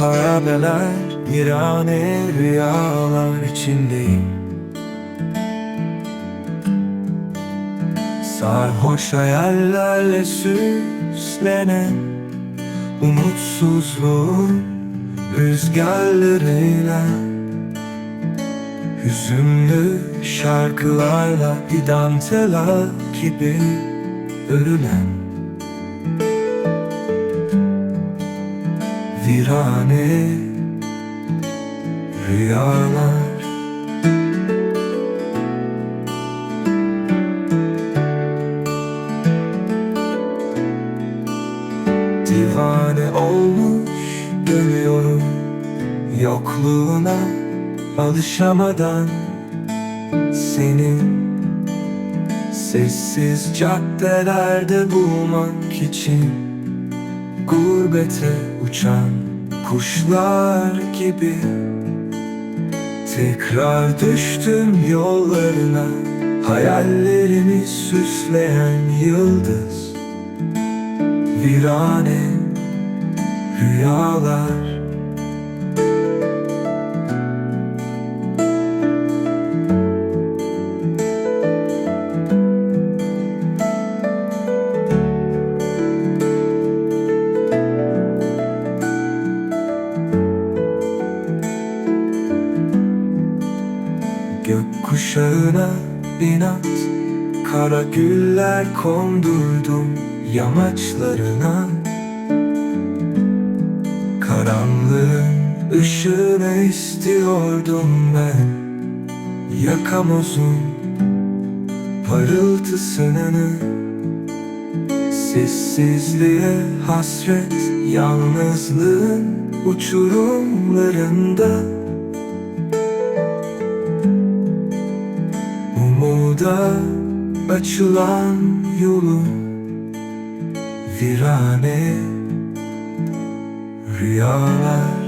harabeler Virane rüyalar içindeyim. Sarhoş hayallerle süslenen Umutsuzluğun rüzgarlarıyla Hüzünlü şarkılarla bir dantela gibi örülen Virane rüyalar. Divane olmuş dönüyorum Yokluğuna alışamadan. Senin Sessiz caddelerde bulmak için Gurbete uçan kuşlar gibi. Tekrar düştüm yollarına Hayallerimi süsleyen yıldız. Virane rüyalar Gökkuşağına inat Kara güller kondurdum yamaçlarına. Karanlığın ışığını istiyordum ben Yakamozun parıltısını. Sessizliğe hasret yalnızlığın uçurumlarında Umuda açılan yolun Virane rüyalar